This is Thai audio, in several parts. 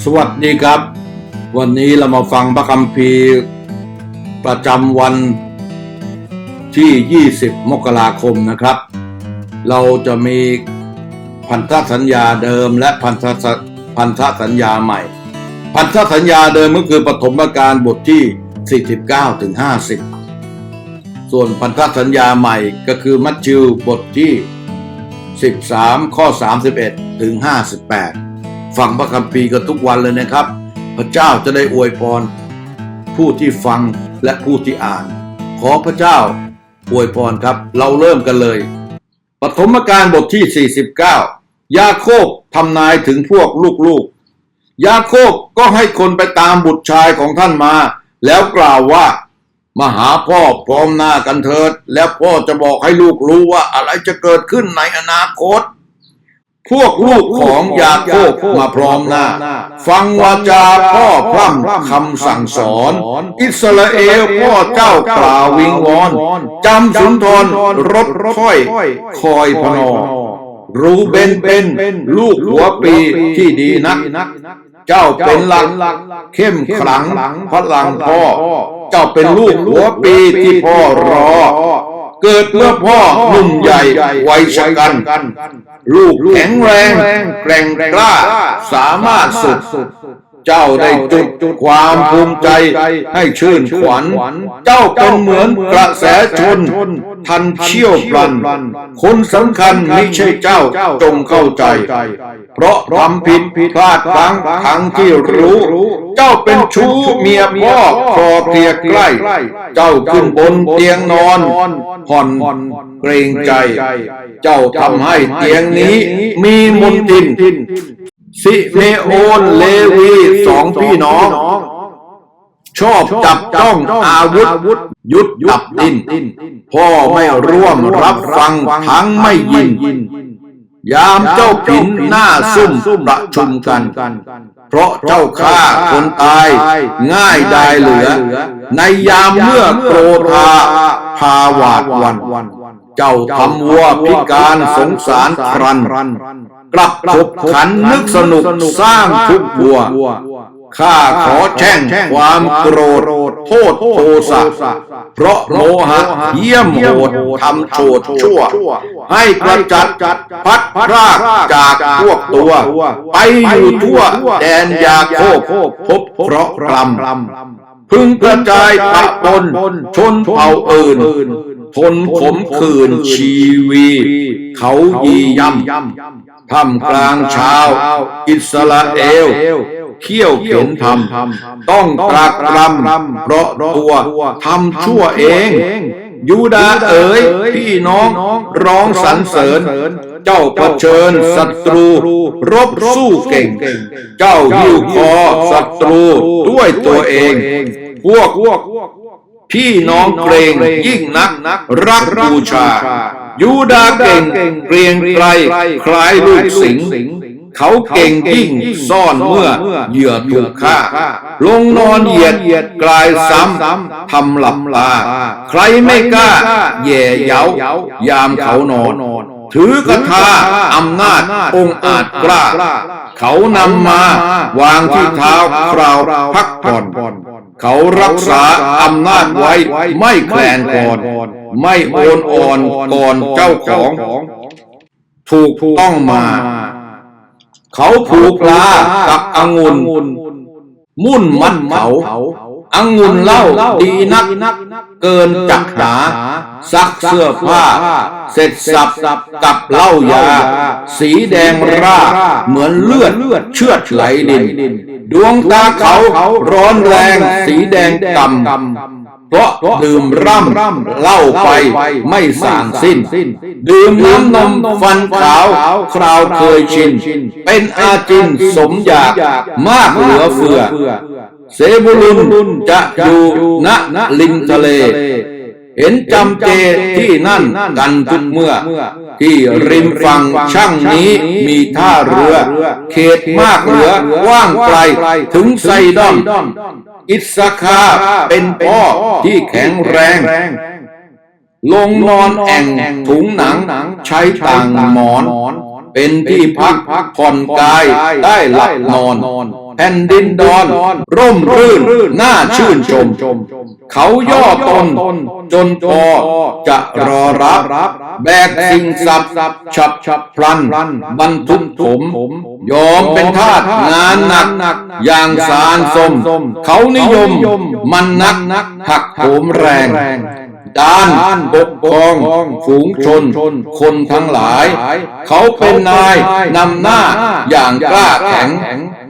สวัสดีครับ วันนี้เรามาฟังพระคัมภีร์ ประจำวันที่ 20 มกราคมนะครับ เราจะมีพันธสัญญาเดิมและพันธสพันธสัญญาใหม่ พันธสัญญาเดิมก็คือปฐมกาลบทที่ 49ถึง50 ส่วนพันธสัญญาใหม่ก็คือมัทธิวบทที่ 13 ข้อ 31ถึง58 ฟังพระคัมภีร์กันทุกวันเลยนะครับ พระเจ้าจะได้อวยพร ผู้ที่ฟังและผู้ที่อ่าน ขอพระเจ้าอวยพรครับ เราเริ่มกันเลยปฐมกาลบทที่ 49 ยาโคบทำนายถึงพวกลูกๆ ยาโคบก็ให้คนไปตามบุตรชายของท่านมา แล้วกล่าวว่ามาหาพ่อพร้อมหน้ากันเถิด แล้วพ่อจะบอกให้ลูกรู้ว่าอะไรจะเกิดขึ้นในอนาคต พวกลูกของยาโคบมาพร้อมหน้า ฟังวาจาพ่อพร่ำคำสั่งสอน อิสราเอลพ่อเจ้ากล่าววิงวอนจำสุนทรรถค่อย คอยพนอรู้เบนเป็นลูกหัวปีที่ดีนัก เจ้าเป็นหลักเข้มขลังพลังพ่อ เจ้าเป็นลูกหัวปีที่พ่อรอ เกิดเมื่อพ่อหนุ่มใหญ่วัยชะกัน ลูกแข็งแรง แกร่งกล้า สามารถสุด เจ้าได้จุดความภูมิใจให้ชื่นขวัญ เจ้าเป็นเหมือนกระแสชน ทันเชี่ยวพลัน คนสำคัญไม่ใช่เจ้าจงเข้าใจ เพราะทำผิดพลาดพลั้งทั้งที่รู้ เจ้าเป็นชู้เมียพ่อคอเพียใกล้ เจ้าขึ้นบนเตียงนอนผ่อนเกรงใจ เจ้าทำให้เตียงนี้มีมนทิน สิเมโอนเลวีสองพี่น้อง ชอบจับจ้องอาวุธ ยุดดับดิน พ่อไม่ร่วมรับฟังทั้งไม่ยิน ยามเจ้าผินหน้าซุ่มประชุมกัน เพราะเจ้าฆ่าคนตาย ง่ายได้เหลือ ในยามเมื่อโกรธาพาหวาดวัน เจ้าทำวัวพิการสงสารครัน กลับขบขันนึกสนุกสร้างทุกบัวข้าขอแช่งความโกรธโทษโทสะเพราะโมหะเยี่ยมโหดทำโฉดชั่ว ให้กระจัดพัดพรากจากพวกตัว ไปอยู่ทั่วแดนยาโคบพบเพราะกรำพึงกระจายปะปนชนเผ่าอื่น ทนขมขืนชีวี เขายีย่ำท่ามกลางชาว อิสราเอลเขี้ยวเข็นทำต้องตรากตรำเพราะตัวทำชั่วเอง ยูดาเอ๋ยพี่น้องร้องสรรเสริญ เจ้าเผชิญศัตรู รบสู้เก่ง เจ้าหิ้วคอศัตรูด้วยตัวเองพวก พี่น้องเกรงยิ่งนักรักบูชา ยูดาเก่งเกรียงไกรคล้ายลูกสิงเขาเก่งยิ่งซ่อนเมื่อเหยื่อถูกฆ่า ลงนอนเหยียดกลายซ้ำทำหลับตาใครไม่กล้าแย่เย้ายามเขานอน ถือกระทาอำนาจองอาจกล้า เขานำมาวางที่เท้าคราวพักผ่อน เขารักษาอำนาจไว้ไม่แคลนก่อน ไม่โอนอ่อนก่อนเจ้าของ ถูกต้องมา เขาผูกลากับองุ่นมุ่นมัดเขา องุ่นเหล่าดีนัก เกินจักหา ซักเสื้อผ้า เสร็จสับกับเหล้ายา สีแดงร่า เหมือนเลือดเชือดไหลดิน ดวงตาเขาร้อนแรงสีแดงกำเพราะดื่มร่ำเหล้าไปไม่สางสิ้น ดื่มน้ำนมฟันขาว คราวเคยชิน เป็นอาจินสมอยากมากเหลือเฟือ เสบุลุนจะอยู่ณริมทะเล เห็นจำเจที่นั่นกันทุกเมื่อ ที่ริมฝั่งช่างนี้มีท่าเรือ เขตมากเหลือกว้างไกลถึงไซดอน อิสคาเป็นพ่อที่แข็งแรงลงนอนแอ่งถุงหนังใช้ต่างหมอน เป็นที่พักผ่อนกายได้หลับนอน แผ่นดินดอน ร่มรื่นน่าชื่นชม เขาย่อตน จนพอจะรอรับ แบกสิ่งสับฉับฉับพลัน บรรทุกถมยอมเป็นทาสงานหนัก อย่างสารสม เขานิยมมันนักหักโหมแรงด้านปกครองฝูงชน คนทั้งหลาย เขาเป็นนายนำหน้าอย่างกล้าแข็ง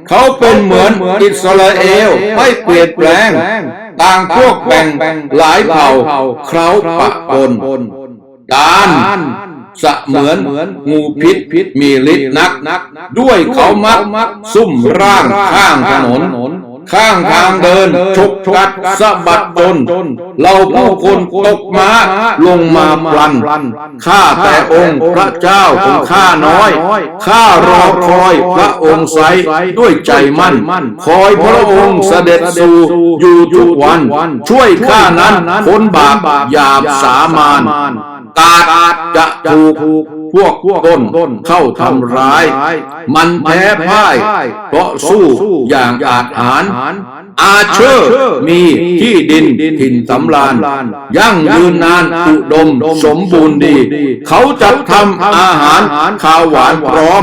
เขาเป็นเหมือนอิสราเอลไม่เปลี่ยนแปลง ต่างพวกแบ่งหลายเผ่าเคราปะปนด้านเสมือนงูพิษมีฤทธิ์นัก ด้วยเขามักซุ่มร่างข้างถนน ข้างทางเดินฉกกัดสะบัดจน เราผู้คนตกม้าลงมาพลัน ข้าแต่องค์พระเจ้าของข้าน้อย ข้ารอคอยพระองค์ไซด้วยใจมั่น คอยพระองค์เสด็จสู่อยู่ทุกวัน ช่วยข้านั้นพ้นบาปหยาบสามานตาดจะถูก พวกต้นเข้าทำร้าย มันแพ้พ่าย เพราะสู้อย่างอาจหารอาเชอร์มีที่ดินถิ่นสำราญยั่งยืนนานอุดมสมบูรณ์ดี เขาจะทำอาหารข้าวหวานพร้อม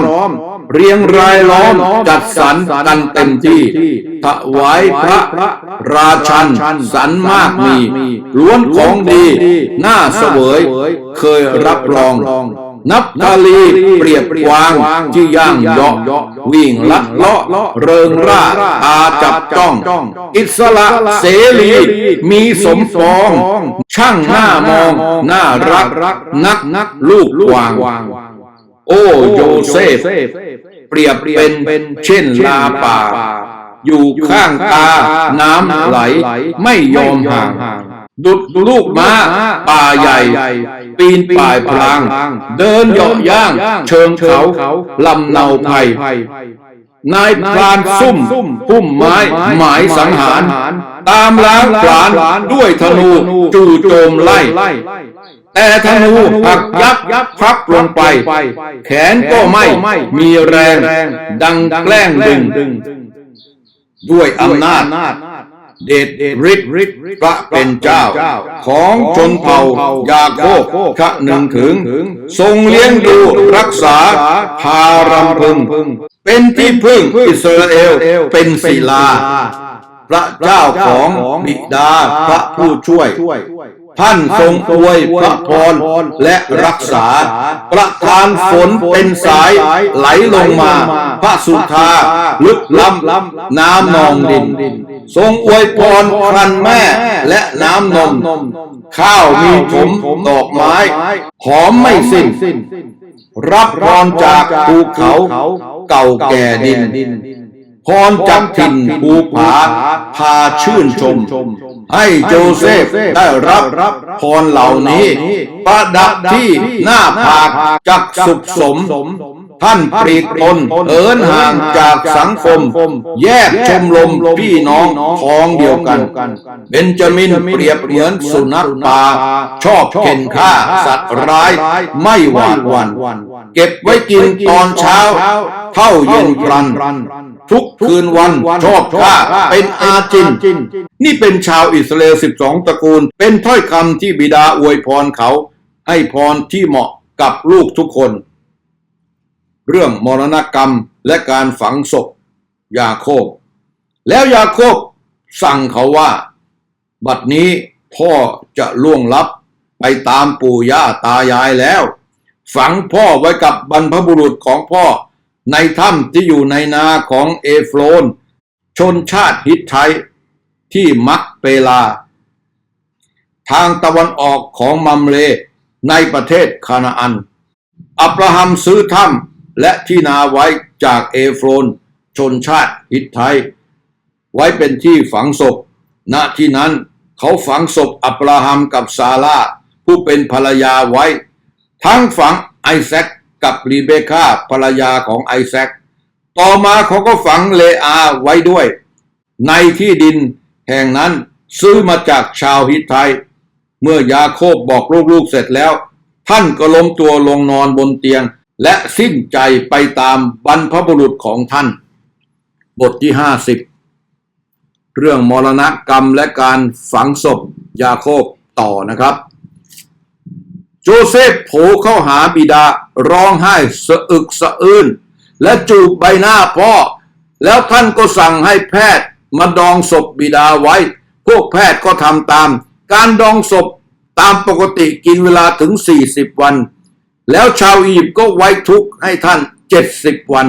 เรียงรายล้อมจัดสรรกันเต็มที่ถวายพระราชันสรรมากมี ล้วนของดี น่าเสวย เคยรับรอง นับกาลีเปรียบกวางที่ย่างเหาะวิ่งลัดเลาะเริงร่าตาจับจ้อง อิสระเสรีมีสมปอง ช่างหน้ามอง น่ารักนักนักลูกกวาง โอ้โยเซฟ เปรียบเป็นเช่นลาป่า อยู่ข้างตาน้ำไหลไม่ยอมห่าง ดุดลูกม้าป่าใหญ่ ปีนป่ายพลาง เดินเหยาะย่าง เชิงเขาลำเนาไพนายพรานซุ่มพุ่มไม้หมายสังหาร ตามล้างผลาญด้วยธนูจู่โจมไล่ แต่ธนูหักยับพับลงไป แขนก็ไม่มีแรง ดังแกล้งดึง ด้วยอำนาจ เดชฤทธิ์พระเป็นเจ้า ของชนเผ่ายาโคบขะหนึ่งถึง ทรงเลี้ยงดูรักษาพารำพึง เป็นที่พึ่งอิสราเอลเป็นศิลา พระเจ้าของบิดาพระผู้ช่วย ท่านทรงอวยพระพรและรักษา ประทานฝนเป็นสายไหลลงมา พระสุธาลึกล้ำน้ำนองดิน ทรงอวยพรครันแม่และน้ำนม ข้าวมีถมดอกไม้ หอมไม่สิ้น รับพรจากภูเขาเก่าแก่ดิน พรจากถิ่นภูผาพาชื่นชม ให้โจเซฟได้รับพรเหล่านี้ ประดับที่หน้าผากจักสุขสม ท่านปลีกตนเอินห่างจากสังคม แยกชมรมพี่น้องท้องเดียวกัน เบนจามินเปรียบเหมือนสุนัขป่าชอบเข็นฆ่าสัตว์ร้ายไม่หวาดหวันเก็บไว้กินตอนเช้า เท่าเย็นพลัน ทุกคืนวันชอบฆ่าเป็นอาจิน นี่เป็นชาวอิสราเอล12ตระกูล เป็นถ้อยคำที่บิดาอวยพรเขา ให้พรที่เหมาะกับลูกทุกคน เรื่องมรณกรรมและการฝังศพยาโคบ แล้วยาโคบสั่งเขาว่า บัดนี้พ่อจะล่วงลับไปตามปู่ย่าตายายแล้ว ฝังพ่อไว้กับบรรพบุรุษของพ่อ ในถ้ำที่อยู่ในนาของเอฟโลนชนชาติฮิตไทที่มักเปลา ทางตะวันออกของมัมเลในประเทศคานาอัน อับราฮัมซื้อถ้ำ และที่นาไว้จากเอฟโรน ชนชาติฮิตไทย ไว้เป็นที่ฝังศพ ณที่นั้นเขาฝังศพอับราฮัมกับซาร่าผู้เป็นภรรยาไว้ ทั้งฝังไอแซคกับรีเบคาภรรยาของไอแซคต่อมาเขาก็ฝังเลอาไว้ด้วย ในที่ดินแห่งนั้นซื้อมาจากชาวฮิตไทย เมื่อยาโคบบอกลูกๆเสร็จแล้ว ท่านก็ล้มตัวลงนอนบนเตียง และสิ้นใจไปตามบรรพบุรุษของท่าน บทที่ห้าสิบเรื่องมรณะกรรมและการฝังศพยาโคบต่อนะครับ โจเซฟโผเข้าหาบิดาร้องไห้สะอึกสะอื้นและจูบใบหน้าพ่อ แล้วท่านก็สั่งให้แพทย์มาดองศพบิดาไว้ พวกแพทย์ก็ทำตาม การดองศพตามปกติกินเวลาถึง 40 วัน แล้วชาวอียิปต์ก็ไว้ทุกข์ให้ท่าน70วัน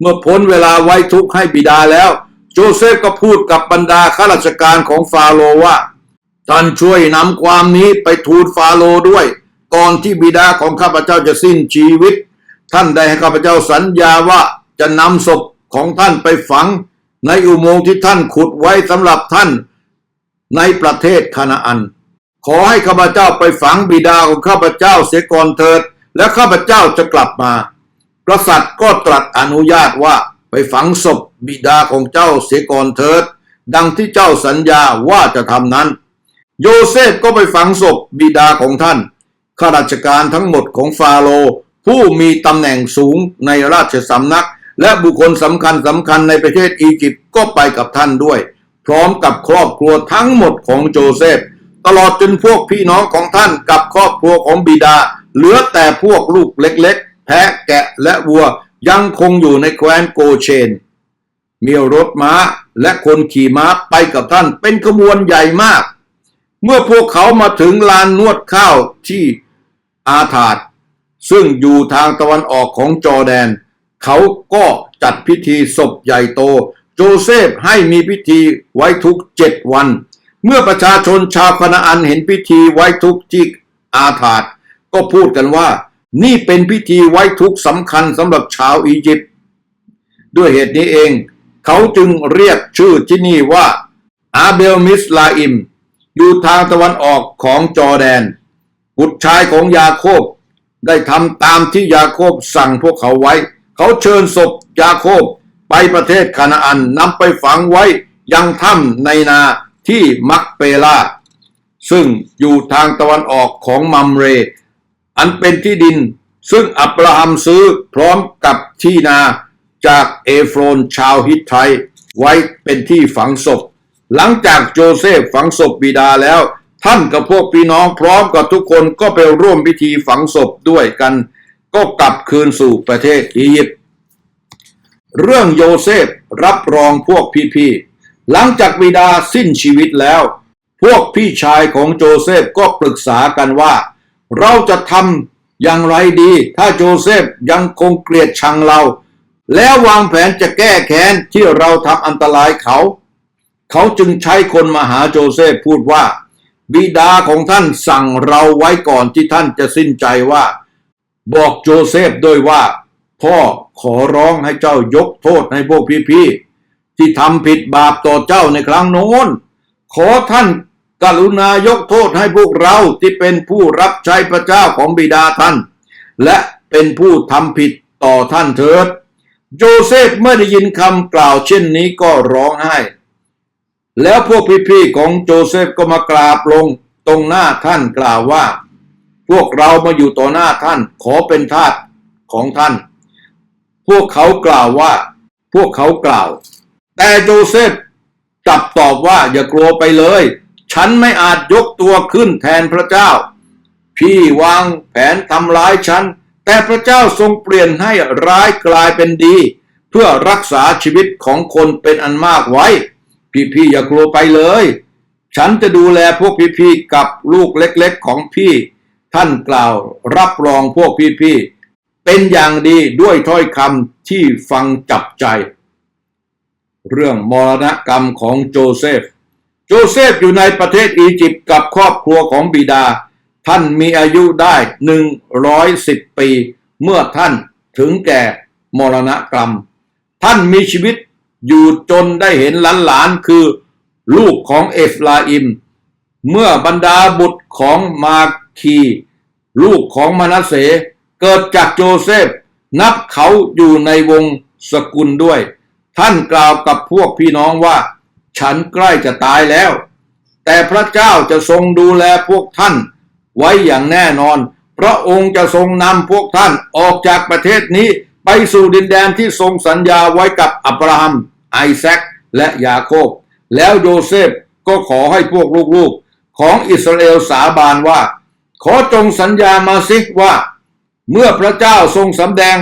เมื่อพ้นเวลาไว้ทุกข์ให้บิดาแล้ว โจเซฟก็พูดกับบรรดาข้าราชการของฟาโรห์ว่า ท่านช่วยนำความนี้ไปทูลฟาโรห์ด้วย ก่อนที่บิดาของข้าพเจ้าจะสิ้นชีวิต ท่านได้ให้ข้าพเจ้าสัญญาว่าจะนำศพของท่านไปฝัง ในอุโมงค์ที่ท่านขุดไว้สำหรับท่านในประเทศคานาอัน ขอให้ข้าพเจ้าไปฝังบิดาของข้าพเจ้าเสียก่อนเถิด และข้าพเจ้าจะกลับมา กษัตริย์ก็ตรัสอนุญาตว่าไปฝังศพบิดาของเจ้าเสียก่อนเถิด ดังที่เจ้าสัญญาว่าจะทำนั้น โยเซฟก็ไปฝังศพบิดาของท่านข้าราชการทั้งหมดของฟาโรห์ผู้มีตำแหน่งสูงในราชสำนัก และบุคคลสำคัญสำคัญในประเทศอียิปต์ก็ไปกับท่านด้วย พร้อมกับครอบครัวทั้งหมดของโจเซฟ ตลอดจนพวกพี่น้องของท่านกับครอบครัวของบิดา เหลือแต่พวกลูกเล็กๆ แพะแกะและวัวยังคงอยู่ในแคว้นโกเชน มีรถม้าและคนขี่ม้าไปกับท่านเป็นขบวนใหญ่มาก เมื่อพวกเขามาถึงลานนวดข้าวที่อาถาดซึ่งอยู่ทางตะวันออกของจอร์แดน เขาก็จัดพิธีศพใหญ่โต โจเซฟให้มีพิธีไว้ทุกเจ็ดวัน เมื่อประชาชนชาวคณาอันเห็นพิธีไว้ทุกที่อาถาด ก็พูดกันว่า นี่เป็นพิธีไว้ทุกข์สำคัญสำหรับชาวอียิปต์ด้วยเหตุนี้เอง เขาจึงเรียกชื่อที่นี่ว่า อาเบลมิสลาอิม อยู่ทางตะวันออกของจอแดน บุตรชายของยาโคบได้ทำตามที่ยาโคบสั่งพวกเขาไว้ เขาเชิญศพยาโคบไปประเทศคานาอันนำไปฝังไว้ยังถ้ำในนาที่มักเปลาซึ่งอยู่ทางตะวันออกของมัมเร อันเป็นที่ดิน ซึ่งอับราฮัมซื้อพร้อมกับที่นาจากเอฟโรนชาวฮิตไทไว้เป็นที่ฝังศพ หลังจากโจเซฟฝังศพบิดาแล้ว ท่านกับพวกพี่น้องพร้อมกับทุกคนก็ไปร่วมพิธีฝังศพด้วยกัน ก็กลับคืนสู่ประเทศอียิปต์เรื่องโยเซฟรับรองพวกพี่ๆหลังจากบิดาสิ้นชีวิตแล้ว พวกพี่ชายของโจเซฟก็ปรึกษากันว่า เราจะทำอย่างไรดี ถ้าโจเซฟยังคงเกลียดชังเรา แล้ววางแผนจะแก้แค้นที่เราทำอันตรายเขา เขาจึงใช้คนมาหาโจเซฟพูดว่า บิดาของท่านสั่งเราไว้ก่อนที่ท่านจะสิ้นใจว่า บอกโจเซฟด้วยว่า พ่อขอร้องให้เจ้ายกโทษให้พวกพี่ๆที่ทำผิดบาปต่อเจ้าในครั้งโน้น ขอท่าน กรุณายกโทษให้พวกเราที่เป็นผู้รับใช้พระเจ้าของบิดาท่าน และเป็นผู้ทำผิดต่อท่านเถิดโจเซฟเมื่อได้ยินคำกล่าวเช่นนี้ก็ร้องไห้ แล้วพวกพี่ๆของโจเซฟก็มากราบลงตรงหน้าท่านกล่าวว่า พวกเรามาอยู่ต่อหน้าท่านขอเป็นทาสของท่าน พวกเขากล่าวว่า พวกเขากล่าว แต่โจเซฟกลับตอบว่าอย่ากลัวไปเลย ฉันไม่อาจยกตัวขึ้นแทนพระเจ้า พี่วางแผนทำร้ายฉัน แต่พระเจ้าทรงเปลี่ยนให้ร้ายกลายเป็นดี เพื่อรักษาชีวิตของคนเป็นอันมากไว้ พี่ๆอย่ากลัวไปเลย ฉันจะดูแลพวกพี่ๆกับลูกเล็กๆของพี่ ท่านกล่าวรับรองพวกพี่ๆเป็นอย่างดีด้วยถ้อยคำที่ฟังจับใจ เรื่องมรณกรรมของโจเซฟ โจเซฟอยู่ในประเทศอียิปต์กับครอบครัวของบิดา ท่านมีอายุได้ 110 ปี เมื่อท่านถึงแก่มรณกรรม ท่านมีชีวิตอยู่จนได้เห็นหลานๆคือลูกของเอฟลาอิม เมื่อบรรดาบุตรของมาคี ลูกของมานาเส เกิดจากโจเซฟ นับเขาอยู่ในวงสกุลด้วย ท่านกล่าวกับพวกพี่น้องว่า ฉันใกล้จะตายแล้ว แต่พระเจ้าจะทรงดูแลพวกท่าน ไว้อย่างแน่นอน พระองค์จะทรงนำพวกท่านออกจากประเทศนี้ไปสู่ดินแดนที่ทรงสัญญาไว้กับอับราฮัม ไอแซค และยาโคบ แล้วโยเซฟก็ขอให้พวกลูกๆ ของอิสราเอลสาบานว่า ขอจงสัญญามาสิกว่า เมื่อพระเจ้าทรงสำแดง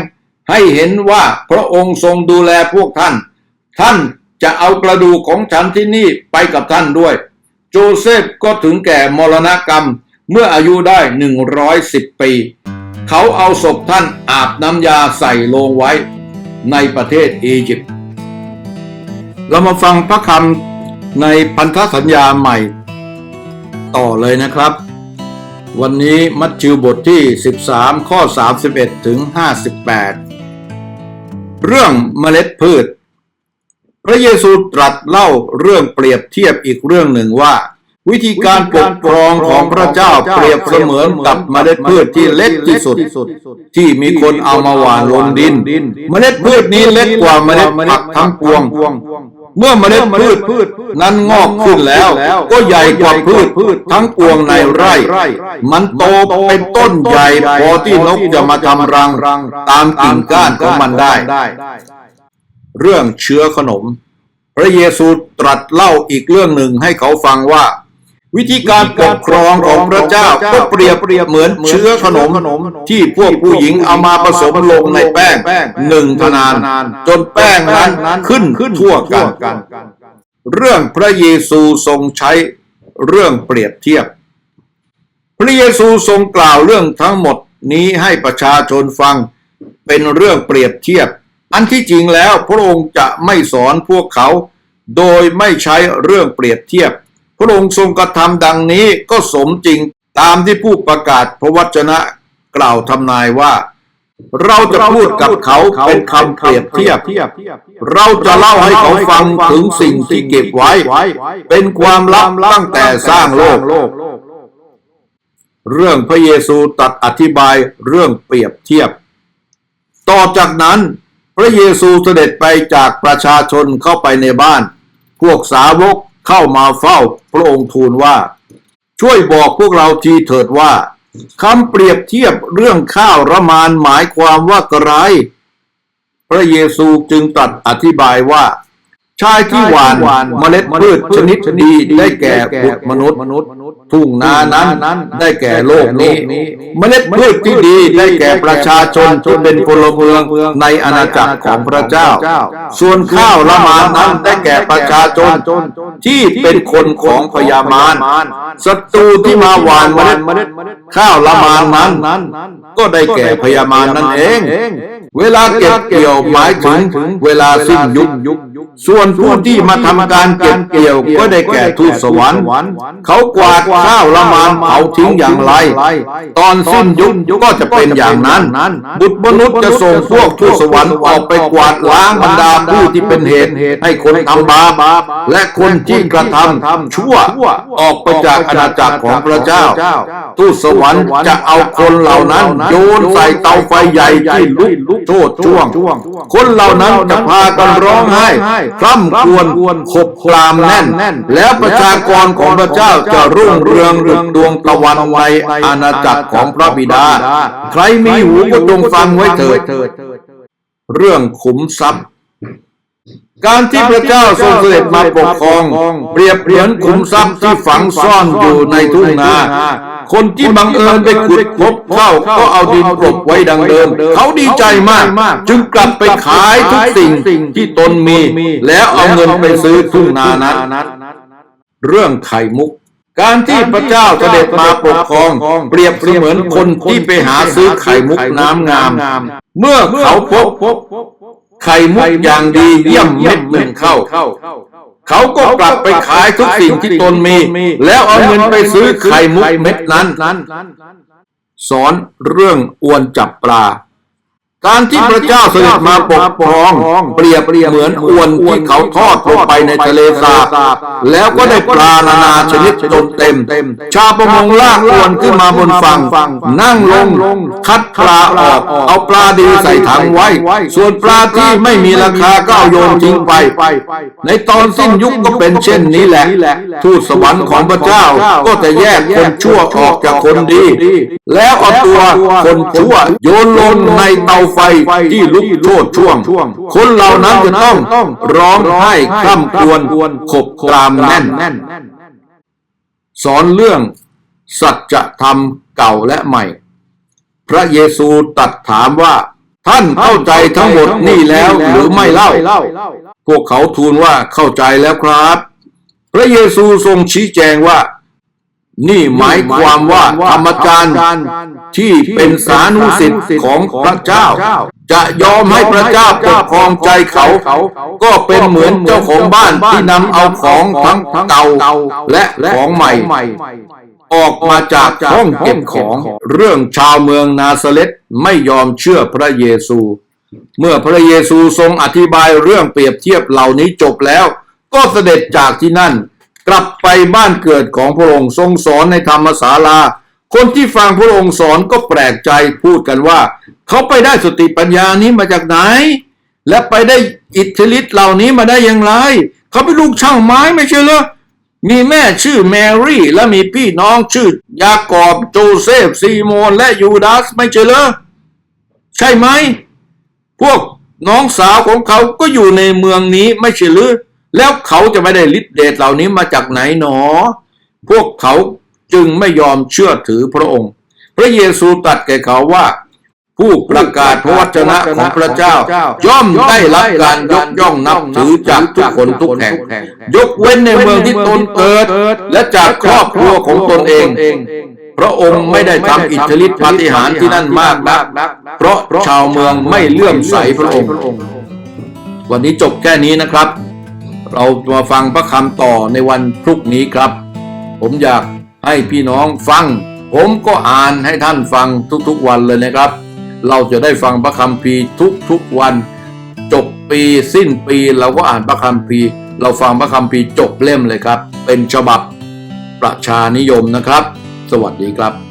ให้เห็นว่าพระองค์ทรงดูแลพวกท่าน ท่าน จะเอากระดูกของฉันที่นี่ไปกับท่านด้วย โจเซฟก็ถึงแก่มรณกรรมเมื่ออายุได้ 110 ปี เขาเอาศพท่านอาบน้ำยาใส่ลงไว้ในประเทศอียิปต์เรามาฟังพระคำในพันธสัญญาใหม่ ต่อเลยนะครับ วันนี้มัทธิวบทที่ 13 ข้อ 31 ถึง 58 เรื่องเมล็ดพืช พระเยซูตรัสเล่าเรื่องเปรียบเทียบอีกเรื่องหนึ่งว่า วิธีการปกครองของพระเจ้าเปรียบเสมือนกับเมล็ดพืชที่เล็กที่สุด ที่มีคนเอามาหว่านลงดิน เมล็ดพืชนี้เล็กกว่าเมล็ดผักทั้งปวง เมื่อเมล็ดพืชนั้นงอกขึ้นแล้ว ก็ใหญ่กว่าพืชทั้งปวงในไร่ มันโตเป็นต้นใหญ่พอที่นกจะมาทำรัง ตามกิ่งก้านของมันได้ เรื่องเชื้อขนม พระเยซูตรัสเล่าอีกเรื่องหนึ่งให้เขาฟังว่า วิธีการปกครองของพระเจ้าก็เปรียบเหมือนเชื้อขนมที่พวกผู้หญิงเอามาผสมลงในแป้งหนึ่งทนาน จนแป้งนั้นขึ้นทั่วกัน เรื่องพระเยซูทรงใช้เรื่องเปรียบเทียบ พระเยซูทรงกล่าวเรื่องทั้งหมดนี้ให้ประชาชนฟังเป็นเรื่องเปรียบเทียบ อันที่จริงแล้วพระองค์จะไม่สอนพวกเขา โดยไม่ใช้เรื่องเปรียบเทียบ พระองค์ทรงกระทำดังนี้ก็สมจริงตามที่ผู้ประกาศพระวจนะกล่าวทำนายว่า เราจะพูดกับเขาเป็นคำเปรียบเทียบ เราจะเล่าให้เขาฟังถึงสิ่งที่เก็บไว้ เป็นความลับตั้งแต่สร้างโลก เรื่องพระเยซูตัดอธิบายเรื่องเปรียบเทียบ ต่อจากนั้น พระเยซูเสด็จไปจากประชาชนเข้าไปในบ้าน พวกสาวกเข้ามาเฝ้าพระองค์ทูลว่า ช่วยบอกพวกเราทีเถิดว่าคำเปรียบเทียบเรื่องข้าวระมานหมายความว่ากระไร พระเยซูจึงตรัสอธิบายว่า ชายที่หวานเมล็ดพืชชนิดดีได้แก่บุตรมนุษย์ทุ่งนานั้นได้แก่โลกนี้ เมล็ดพืชที่ดีได้แก่ประชาชนที่เป็นพลเมืองในอาณาจักรของพระเจ้า ส่วนข้าวละมานนั้นได้แก่ประชาชนที่เป็นคนของพยามารศัตรูที่มาหวานเมล็ดข้าวละมานนั้น ก็ได้แก่พยามารนั่นเอง เวลาเก็บเกี่ยวหมายถึงเวลาสิ้นยุคส่วนผู้ที่มาทำการเก็บเกี่ยวก็ได้แก่ทูตสวรรค์ เขากวาดข้าวละมานเผาทิ้งอย่างไร ตอนสิ้นยุคก็จะเป็นอย่างนั้น บุตรมนุษย์จะส่งพวกทูตสวรรค์ออกไปกวาดล้างบรรดาผู้ที่เป็นเหตุให้คนทำบาปและคนที่กระทำชั่วออกไปจากอาณาจักรของพระเจ้า ทูตสวรรค์จะเอาคนเหล่านั้น โยนใส่เตาไฟใหญ่ที่ลุกโชดช่วง คนเหล่านั้นจะพากันร้องไห้คร่ำครวญขบคลามแน่น แล้วประชากรของพระเจ้าจะรุ่งเรืองดุจดวงตะวันในอาณาจักรของพระบิดา ใครมีหูก็จงฟังไว้เถิด เรื่องขุมทรัพย์ การที่พระเจ้าทรงเสด็จมาปกครอง เปรียบเหมือนขุมทรัพย์ที่ฝังซ่อนอยู่ในทุ่งนาคนที่บังเอิญไปขุดพบเข้าก็เอาดินกลบไว้ดังเดิม เขาดีใจมาก จึงกลับไปขายทุกสิ่งที่ตนมี แล้วเอาเงินไปซื้อทุ่งนานั้นเรื่องไข่มุก การที่พระเจ้าเสด็จมาปกครอง เปรียบเสมือนคนที่ไปหาซื้อไข่มุกน้ำงาม เมื่อเขาพบ ไข่มุกอย่างดีเยี่ยมเม็ดหนึ่งเข้า เขาก็กลับไปขายทุกสิ่งที่ตนมี แล้วเอาเงินไปซื้อไข่มุกเม็ดนั้น สอนเรื่องอวนจับปลา การที่พระเจ้าเสด็จมาปกครองเปรียบเหมือนอวนที่เขาทอดลงไปในทะเลสาบแล้วก็ได้ปลานานาชนิดจนเต็ม ชาวประมงลากอวนขึ้นมาบนฝั่งนั่งลงคัดปลาออก เอาปลาดีใส่ถังไว้ ส่วนปลาที่ไม่มีราคาก็เอาโยนทิ้งไป ในตอนสิ้นยุคก็เป็นเช่นนี้แหละ ทูตสวรรค์ของพระเจ้าก็จะแยกคนชั่วออกจากคนดี แล้วเอาตัวคนชั่วโยนลงในเตาไฟที่ลุกโชดช่วง คนเหล่านั้นจะต้องร้องไห้คร่ำครวญขบกรามแน่น สอนเรื่องสัจธรรมเก่าและใหม่ พระเยซูตรัสถามว่า ท่านเข้าใจทั้งหมดนี่แล้วหรือไม่เล่า พวกเขาทูลว่าเข้าใจแล้วครับ พระเยซูทรงชี้แจงว่า นี่หมายความว่าธรรมจารย์ที่เป็นสานุสิทธิ์ของพระเจ้า จะยอมให้พระเจ้าปกครองใจเขา ก็เป็นเหมือนเจ้าของบ้านที่นำเอาของทั้งเก่าและของใหม่ ออกมาจากห้องเก็บของ เรื่องชาวเมืองนาซาเรตไม่ยอมเชื่อพระเยซู เมื่อพระเยซูทรงอธิบายเรื่องเปรียบเทียบเหล่านี้จบแล้ว ก็เสด็จจากที่นั่น กลับไปบ้านเกิดของพระองค์ทรงสอนในธรรมศาลา คนที่ฟังพระองค์สอนก็แปลกใจพูดกันว่า เขาไปได้สติปัญญานี้มาจากไหน และไปได้อิทธิฤทธิ์เหล่านี้มาได้อย่างไร เขาเป็นลูกช่างไม้ไม่ใช่เหรอมีแม่ชื่อแมรี่ และมีพี่น้องชื่อยากอบโจเซฟซีโมน และยูดาสไม่ใช่เหรอใช่ไหม พวกน้องสาวของเขาก็อยู่ในเมืองนี้ไม่ใช่หรือ แล้วเขาจะไม่ได้ฤทธิเดชเหล่านี้มาจากไหนหนอ พวกเขาจึงไม่ยอมเชื่อถือพระองค์ พระเยซูตรัสแก่เขาว่า ผู้ประกาศพระวจนะของพระเจ้า ย่อมได้รับการยกย่องนับถือจากทุกคนทุกแห่ง ยกเว้นในเมืองที่ตนเกิด และจากครอบครัวของตนเอง พระองค์ไม่ได้ทำอิทธิฤทธิปาฏิหาริย์ที่นั่นมากนักเพราะชาวเมืองไม่เลื่อมใสพระองค์ วันนี้จบแค่นี้นะครับ เรามาฟังพระคำต่อในวันพรุ่งนี้ครับ ผมอยากให้พี่น้องฟัง ผมก็อ่านให้ท่านฟังทุกๆวันเลยนะครับ เราจะได้ฟังพระคัมภีทุกๆวัน จบปีสิ้นปีเราก็อ่านพระคัมภีเราฟังพระคัมภีจบเล่มเลยครับ เป็นฉบับประชานิยมนะครับ สวัสดีครับ